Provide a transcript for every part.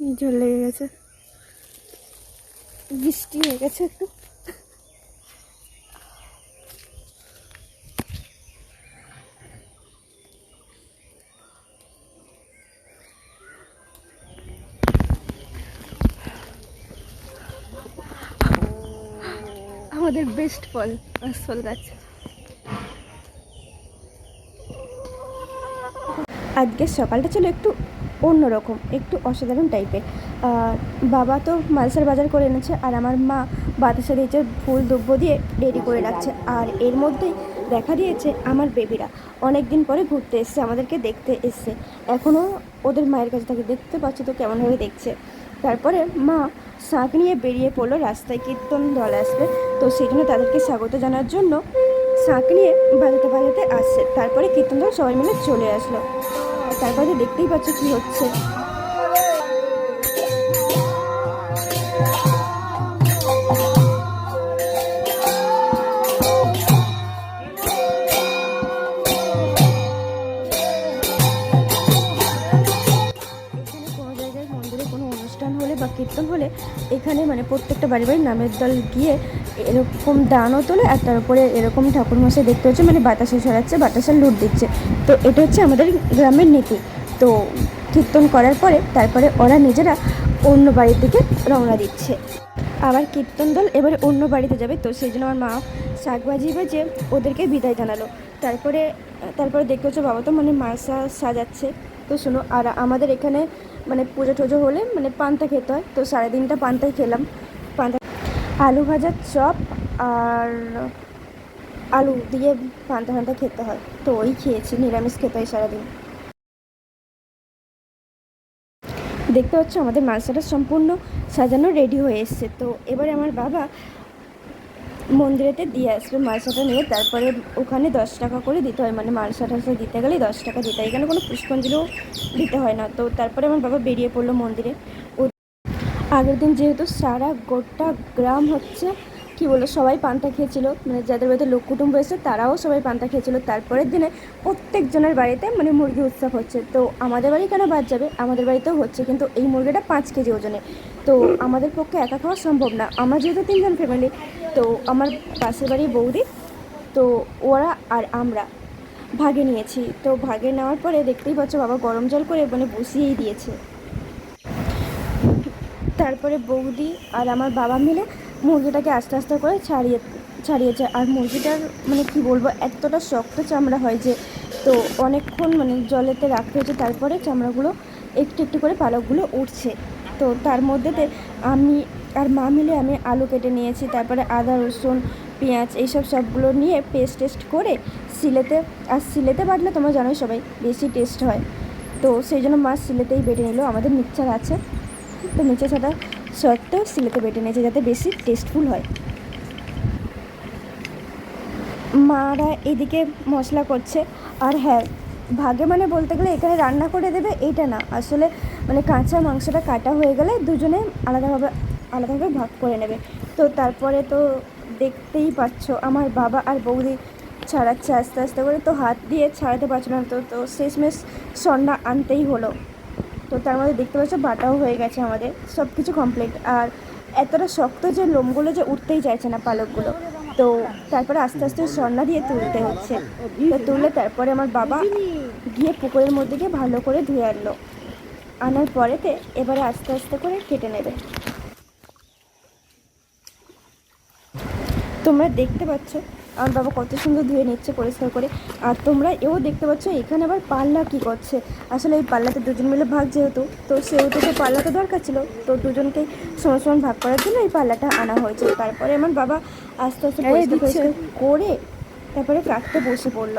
জল লেগে গেছে। বৃষ্টি হয়ে গেছে একটু। আমাদের বেস্ট ফল আসফল গাছ। আজকে সকালটা ছিল একটু অন্যরকম, একটু অসাধারণ টাইপের। বাবা তো মালসার বাজার করে এনেছে আর আমার মা বাতাসা দিয়েছে ফুল দ্রব্য দিয়ে রেডি করে রাখছে। আর এর মধ্যেই দেখা দিয়েছে আমার বেবিরা অনেক দিন পরে ঘুরতে এসছে, আমাদেরকে দেখতে এসছে। এখনও ওদের মায়ের কাছে থাকে। দেখতে পাচ্ছ তো কেমনভাবে দেখছে। তারপরে মা শাঁখ নিয়ে বেরিয়ে পড়ল রাস্তায়। কীর্তন দল আসবে। তো সেই জন্য তাদেরকে স্বাগত জানার জন্য শাঁখ নিয়ে বাজাতে বাজাতে আসছে তারপরে কীর্তন দল সবাই মিলে চলে আসলো। তারপরে দেখতেই পাচ্ছ কি হচ্ছে। কীর্তন হলে এখানে মানে প্রত্যেকটা বাড়ি বাড়ি নামের দল গিয়ে এরকম দানও তোলে আর তার উপরে এরকম ঠাকুর মশাই দেখতে হচ্ছে মানে বাতাসে ছড়াচ্ছে বাতাসে লুট দিচ্ছে। তো এটা হচ্ছে আমাদের গ্রামের নীতি। তো কীর্তন করার পরে তারপরে ওরা নিজেরা অন্য বাড়ির দিকে রওনা দিচ্ছে। আবার কীর্তন দল এবারে অন্য বাড়িতে যাবে, তো সেই জন্য আমার মা শাক বাজিয়ে বাজিয়ে ওদেরকে বিদায় জানালো। তারপরে তারপরে দেখতে হচ্ছে বাবা তো মানে মাসা সাজাচ্ছে। তো শোনো, আর আমাদের এখানে মানে পুজো টুজো হলে মানে পান্তা খেতে হয়। তো সাড়ে দিনটা পান্তাই খেলাম। পান্তা আলু ভাজার চপ আর আলু দিয়ে পান্তা ফান্তা খেতে হয়। তো ওই খেয়েছি, নিরামিষ খেতে হয় সারাদিন। দেখতে পাচ্ছ আমাদের মালসাটা সম্পূর্ণ সাজানো রেডি হয়ে এসছে। তো এবারে আমার বাবা মন্দিরেতে দিয়ে আসবে মালসাটা নিয়ে। তারপরে ওখানে দশ টাকা করে দিতে হয়। মানে মালসা টালসা দিতে গেলে দশ টাকা দিতে হয়। এখানে কোনো পুষ্পাঞ্জলিও দিতে হয় না। তো তারপরে আমার বাবা বেরিয়ে পড়ল মন্দিরে। ও আগের দিন যেহেতু সারা গোটা গ্রাম হচ্ছে, কি বলব, সবাই পান্তা খেয়েছিল। মানে যাদের বাড়িতে লোক কুটুম্ব এসেছে, তারাও সবাই পান্তা খেয়েছিল। তারপরের দিনে প্রত্যেকজনের বাড়িতে মানে মুরগি উৎসব হচ্ছে। তো আমাদের বাড়ি কেন বাদ যাবে? আমাদের বাড়িতেও হচ্ছে। কিন্তু এই মুরগিটা পাঁচ কেজি ওজনে তো আমাদের পক্ষে একা খাওয়া সম্ভব না। আমার যেহেতু তিনজন ফ্যামিলি তো আমার পাশের বাড়ি বৌদি, তো ওরা আর আমরা ভাগে নিয়েছি। তো ভাগে নেওয়ার পরে দেখতেই পাচ্ছ বাবা গরম জল করে মানে বসিয়েই দিয়েছে। তারপরে বৌদি আর আমার বাবা মিলে মুরগিটাকে আস্তে আস্তে করে ছাড়িয়ে ছাড়িয়েছে। আর মুরগিটার মানে কি বলব, এতটা শক্ত চামড়া হয় যে, তো অনেকক্ষণ মানে জলেতে রাখতে হয়েছে। তারপরে চামড়াগুলো একটু একটু করে পালকগুলো উঠছে। তো তার মধ্যেতে আমি আর মা মিলে আমি আলু কেটে নিয়েছি, তারপরে আদা, রসুন, পেঁয়াজ এইসব সবগুলো নিয়ে পেস্ট টেস্ট করে সিলেতে, আর সিলেতে বাটলে তোমরা জানোই সবাই বেশি টেস্ট হয়। তো সেই জন্য মা সিলেতেই বেটে নিল, আমাদের মিক্সচার আছে। তো মিক্সচার ছাড়া সত্ত্বেও সিলেতে বেটে নিয়েছে যাতে বেশি টেস্টফুল হয়। মারা এদিকে মশলা করছে, আর হ্যাঁ ভাগে মানে বলতে গেলে এখানে রান্না করে দেবে এইটা না, আসলে মানে কাঁচা মাংসটা কাটা হয়ে গেলে দুজনে আলাদাভাবে আলাদাভাবে ভাগ করে নেবে। তো তারপরে তো দেখতেই পাচ্ছ, আমার বাবা আর বৌদি ছাড়াচ্ছে আস্তে আস্তে করে। তো হাত দিয়ে ছাড়াতে পারছিল না। তো তো শেষমেশ সন্না আনতেই হলো। তো তার মধ্যে দেখতে পাচ্ছ বাটাও হয়ে গেছে আমাদের সব কিছু কমপ্লিট আর এতটা শক্ত যে লোমগুলো যে উঠতেই চাইছে না পালকগুলো। তো তারপরে আস্তে আস্তে সন্না দিয়ে তুলতে হচ্ছে। তো তুললে তারপরে আমার বাবা গিয়ে পুকুরের মধ্যে গিয়ে ভালো করে ধুয়ে আনলো। আনার পরেতে এবারে আস্তে আস্তে করে কেটে নেবে। তোমরা দেখতে পাচ্ছ আমার বাবা কত সুন্দর ধুয়ে নিচ্ছে পরিষ্কার করে। আর তোমরা এও দেখতে পাচ্ছ এখানে আবার পাল্লা কি করছে। আসলে এই পাল্লাতে দুজন মিলে ভাগ যেহেতু তো সেহেতু তো পাল্লাটা দরকার ছিল। তো দুজনকেই সমান সমান ভাগ করার জন্য এই পাল্লাটা আনা হয়েছে। তারপরে আমার বাবা আস্তে আস্তে পরিষ্কার করে তারপরে কাটতে বসে পড়ল।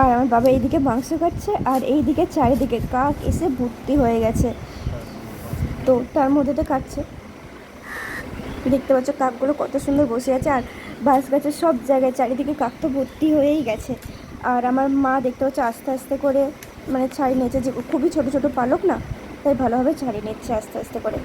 আর আমার বাবা এইদিকে মাংস কাটছে আর এইদিকে চারিদিকে কাক এসে ভর্তি হয়ে গেছে। তো তার মধ্যে তো কাটছে। দেখতে পাচ্ছ কাকগুলো কত সুন্দর বসে আছে আর বাঁশ গাছের সব জায়গায় চারিদিকে কাক তো ভর্তি হয়েই গেছে। আর আমার মা দেখতে পাচ্ছ আস্তে আস্তে করে মানে ছাড়িয়ে নিয়েছে যে খুবই ছোট ছোট পালক না, তাই ভালোভাবে ছাড়িয়ে নিচ্ছে আস্তে আস্তে করে।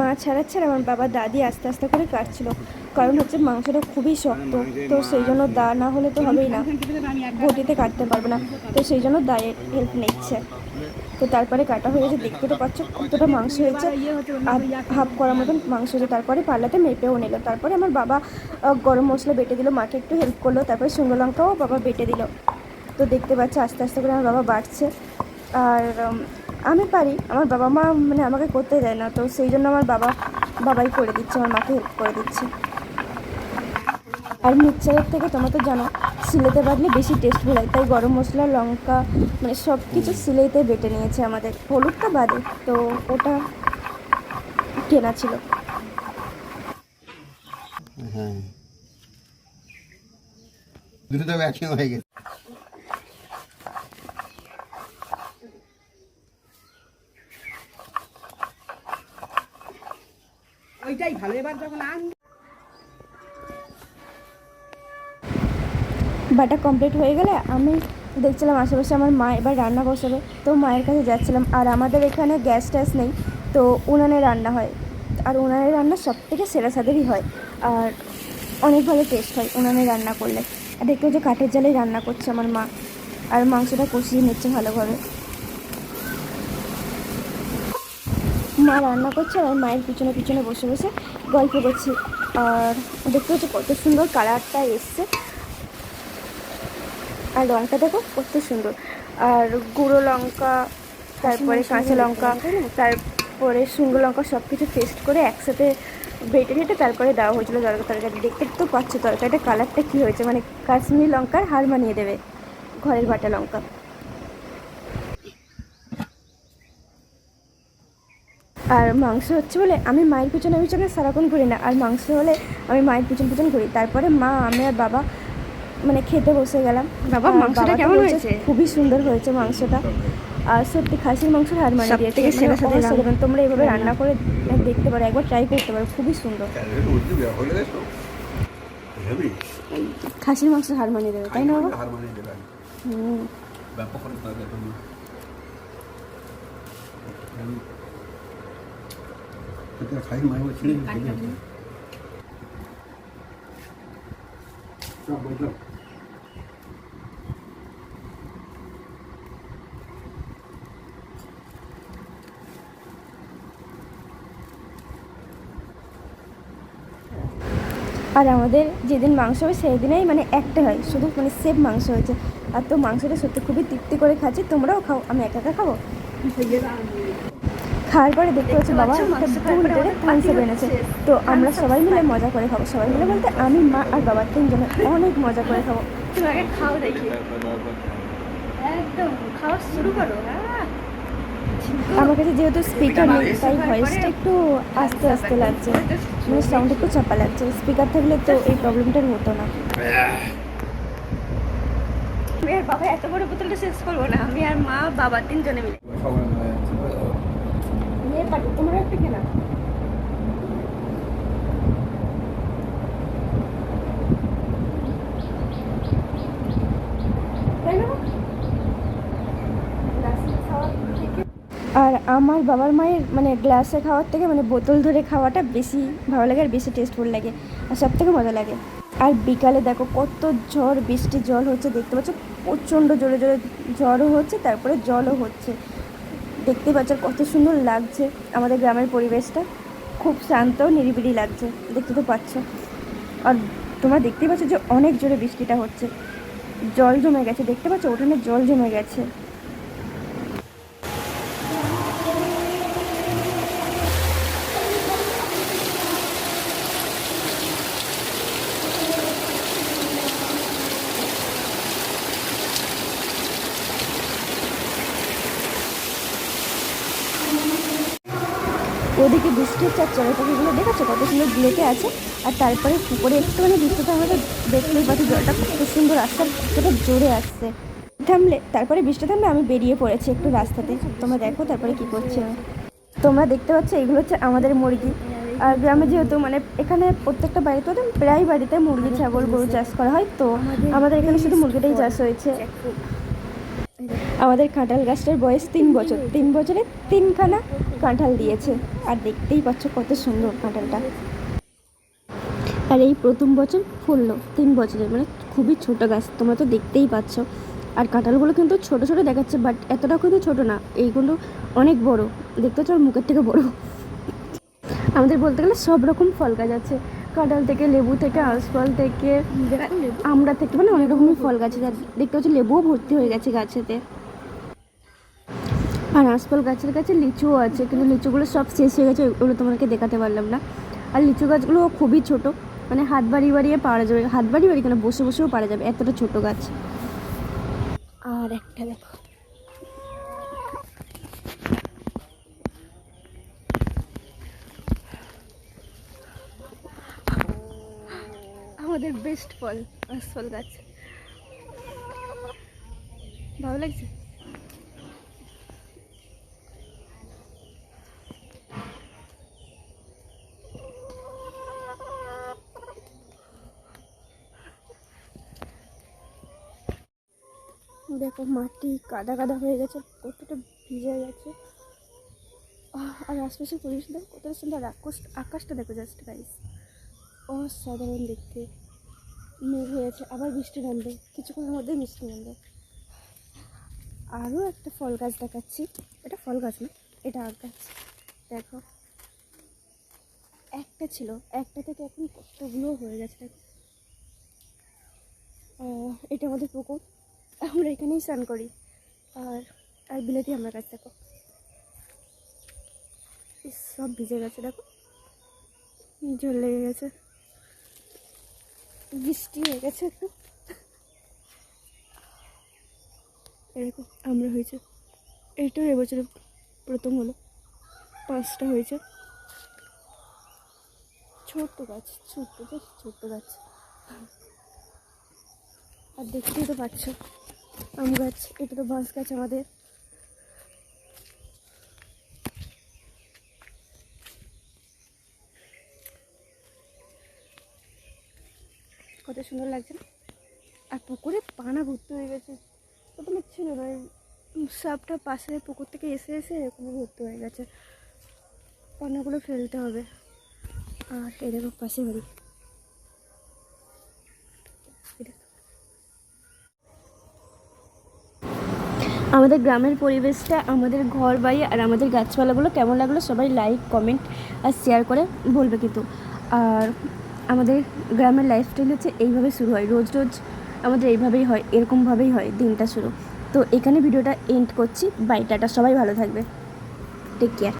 মা ছাড়াচ্ছে আর আমার বাবা দাদি আস্তে আস্তে করে কাটছিল। কারণ হচ্ছে মাংসটা খুবই শক্ত। তো সেই জন্য দা না হলে তো হবেই না। ঘটিতে কাটতে পারবে না। তো সেই জন্য দায়ের হেল্প নিচ্ছে। তো তারপরে কাটা হয়ে গেছে। দেখতে তো পাচ্ছ কতটা মাংস হয়েছে। হাফ করার মতন মাংস হয়েছে। তারপরে পাল্লাতে মেপেও নিল। তারপরে আমার বাবা গরম মশলা বেটে দিল। মাকে একটু হেল্প করল। তারপরে শুকনো লঙ্কাও বাবা বেটে দিল। তো দেখতে পাচ্ছি আস্তে আস্তে করে আমার বাবা বাড়ছে। আর আমি পারি, আমার বাবা মা মানে আমাকে করতে দেয় না, তো সেই জন্য আমার বাবা, বাবাই করে দিচ্ছে, আমার মাকে হেল্প করে দিচ্ছে। আর মিক্সারের থেকে তোমরা তো জানো সিলেতে বাটলে বেশি টেস্টফুল হয়, তাই গরম মশলা, লঙ্কা মানে সব কিছু সিলেইতে বেটে নিয়েছে আমাদের। হলুদটা বাদে, তো ওটা কেনা ছিল। হ্যাঁ। দুটো একসঙ্গে হয়ে গেছে। ওইটাই ভালো। এবার যখন আন বাটা কমপ্লিট হয়ে গেলে আমি দেখছিলাম আশেপাশে আমার মা এবার রান্না বসাবে। তো মায়ের কাছে যাচ্ছিলাম আর আমাদের এখানে গ্যাস ট্যাস নেই, তো উনানে রান্না হয়। আর উনানে রান্না সব থেকে সেরা স্বাদেরই হয়। আর অনেক ভালো টেস্ট হয় উনানে রান্না করলে। আর দেখতে হচ্ছে কাঠের জালেই রান্না করছে আমার মা। আর মাংসটা কষিয়ে নিচ্ছে ভালোভাবে। মা রান্না করছে আর মায়ের পিছনে পিছনে বসে বসে গল্প করছি। আর দেখতে হচ্ছে কত সুন্দর কালারটা এসছে। আর লঙ্কা দেখো কত সুন্দর। আর গুঁড়ো লঙ্কা তারপরে কাঁচা লঙ্কা তারপরে শুকনো লঙ্কা সব কিছু পেস্ট করে একসাথে বেটে টেটে তারপরে দেওয়া হয়েছিল তরকারি তরকারি। দেখতে তো পাচ্ছ তরকারিটা কালারটা কী হয়েছে? মানে কাশ্মীরি লঙ্কার হার মানিয়ে দেবে ঘরের বাটা লঙ্কা। আর মাংস হচ্ছে বলে আমি মায়ের পিছনে পিছনে সারাক্ষণ ঘুরি না। আর মাংস হলে আমি মায়ের পিছন পিছন ঘুরি। তারপরে মা আমি আর বাবা মানে খেতে বসে গেলাম। বাবা, মাংসটা কেমন হয়েছে? খুবই সুন্দর হয়েছে মাংসটা। আর সত্যি খাসির মাংস হার মানে দিয়েছে। থেকে সেরা মানে স্বাদের অসাধারণ। রান্না। তোমরা এইভাবে রান্না করে দেখতে পারো একবার ট্রাই করতে পারো খুবই সুন্দর। খাসির মাংস হার মানিয়ে দেবে তাই না বাবা? হুম। আর আমাদের যেদিন মাংস হবে সেই দিনেই মানে একটা হয়। শুধু মানে সেভ মাংস হয়েছে। আর তো মাংসটা সত্যি খুবই তৃপ্তি করে খাচ্ছি। তোমরাও খাও আমি একা একা খাব? খাওয়ার পরে দেখতে পাচ্ছি বাবা একটা করে থামস এনেছে। তো আমরা সবাই মিলে মজা করে খাব। সবাই মিলে বলতে আমি মা আর বাবা তিনজনে অনেক মজা করে খাব। তুমি আগে খাও দেখি। একদম খাওয়া শুরু করো। আমার কাছে যেহেতু স্পিকার নেই তাই ভয়েসটা একটু আস্তে আস্তে লাগছে। মানে সাউন্ড একটু চাপা লাগছে। স্পিকার থাকলে তো এই প্রবলেমটার হতো না। আমি আর বাবা এত বড় বোতলটা শেষ করব না। আমি আর মা বাবা তিনজনে মিলে আর আমার বাবার মায়ের মানে গ্লাসে খাওয়ার থেকে মানে বোতল ধরে খাওয়াটা বেশি ভালো লাগে আর বেশি টেস্টফুল লাগে আর সব থেকে মজা লাগে। আর বিকালে দেখো কত ঝড়, বৃষ্টি, জল হচ্ছে, দেখতে পাচ্ছ? প্রচণ্ড জোরে জোরে ঝড়ও হচ্ছে, তারপরে জলও হচ্ছে। দেখতে পাচ্ছ, কত সুন্দর লাগছে আমাদের গ্রামের পরিবেশটা। খুব শান্ত, নিরিবিলি লাগছে, দেখতে তো পাচ্ছ। আর তোমরা দেখতে পাচ্ছ যে অনেক জোরে বৃষ্টিটা হচ্ছে। জল জমে গেছে, দেখতে পাচ্ছ? ওখানে জল জমে গেছে। ওদিকে হচ্ছে, আর চড়াই পাখিগুলো দেখেছ কত সুন্দর গুলোতে আছে? আর তারপরে পুকুরে একটুখানি বৃষ্টিটা আমাদের দেখলেই পাচ্ছি, জলটা কত সুন্দর আসছে কতটা জোরে আসছে। থামলে, তারপরে বৃষ্টি থামলে আমি বেরিয়ে পড়েছি একটু রাস্তাতে। তোমরা দেখো তারপরে কি করছে তোমরা দেখতে পাচ্ছ, এগুলো হচ্ছে আমাদের মুরগি। আর গ্রামে যেহেতু মানে এখানে প্রত্যেকটা বাড়িতে ওদের প্রায় বাড়িতে মুরগি, ছাগল, গরু চাষ করা হয়, তো আমাদের এখানে শুধু মুরগিটাই চাষ হয়েছে। আমাদের কাঁঠাল গাছটার বয়স তিন বছর। তিন বছরে তিনখানা কাঁঠাল দিয়েছে। আর দেখতেই পাচ্ছ কত সুন্দর কাঁঠালটা। আর এই প্রথম বছর ফুললো, তিন বছরের মানে খুবই ছোট গাছ, তোমরা তো দেখতেই পাচ্ছ। আর কাঁঠালগুলো কিন্তু ছোট ছোট দেখাচ্ছে বাট এতটা কিন্তু ছোট না, এইগুলো অনেক বড়। দেখতে পাচ্ছ মুখের থেকে বড়। আমাদের বলতে গেলে সব রকম ফল গাছ আছে। কাঁঠাল থেকে লেবু থেকে আঁশফল থেকে, আমরা থেকে মানে অনেক রকমের ফল গাছ দেখতে পাচ্ছ, লেবুও ভর্তি হয়ে গেছে গাছেতে। আর আঁশফল গাছের কাছে লিচুও আছে, কিন্তু লিচুগুলো সব শেষ হয়ে গেছে, ওগুলো তোমাকে দেখাতে পারলাম না। আর লিচু গাছগুলো খুবই ছোট মানে হাত বাড়িয়ে বাড়িয়ে পারা যাবে। হাত বাড়িয়ে বাড়ি কেন? বসে বসেও পারা যাবে, এতটা ছোট গাছ। আর একটা দেখো আমাদের বেস্ট ফল আঁশফল গাছ। ভালো লাগছে? দেখো মাটি কাদা কাদা হয়ে গেছে, কতটা ভিজে গেছে। আর আশপাশের পরিবেশটা কতটা সুন্দর আকাশ আকাশটা দেখো জাস্ট গাইস অসাধারণ দেখতে। মেঘ হয়েছে আবার বৃষ্টি নামবে, কিছুক্ষণের মধ্যেই বৃষ্টি নামবে। আরও একটা ফল গাছ দেখাচ্ছি। এটা ফল গাছ না, এটা আগ গাছ। দেখো। একটা ছিল, একটা থেকে এখন কতগুলো হয়ে গেছে দেখো। এটা আমাদের পুকুর। আমরা এখানেই স্নান করি। আর আর বিলেতি আমরা গাছ দেখো। সব ভিজে গেছে দেখো। জল লেগে গেছে। বৃষ্টি হয়ে গেছে এরকম আমরা হয়েছে, এইটাও এবছরে প্রথম হলো। পাঁচটা হয়েছে। ছোট্ট গাছ, ছোট্ট, বেশ ছোট্ট গাছ। আর দেখতেই তো পাচ্ছ, আম গাছ, এটা তো বাঁশ গাছ আমাদের। কত সুন্দর লাগছে না? আর পুকুরে পানা ভর্তি হয়ে গেছে। প্রথমে ছিল না সাপটা পাশে পুকুর থেকে এসে এসে এরকম ভর্তি হয়ে গেছে। পানাগুলো ফেলতে হবে। আর দেখো পাশে বাড়ি। আমাদের গ্রামের পরিবেশটা, আমাদের ঘর বাড়ি আর আমাদের গাছপালাগুলো কেমন লাগল সবাই লাইক কমেন্ট আর শেয়ার করে বলবে কিন্তু। আর আমাদের গ্রামের লাইফস্টাইল হচ্ছে এইভাবে শুরু হয়। রোজ রোজ আমাদের এইভাবেই হয়, এরকমভাবেই হয় দিনটা শুরু। তো এখানে ভিডিওটা এন্ড করছি। Bye tata. সবাই ভালো থাকবে। Take care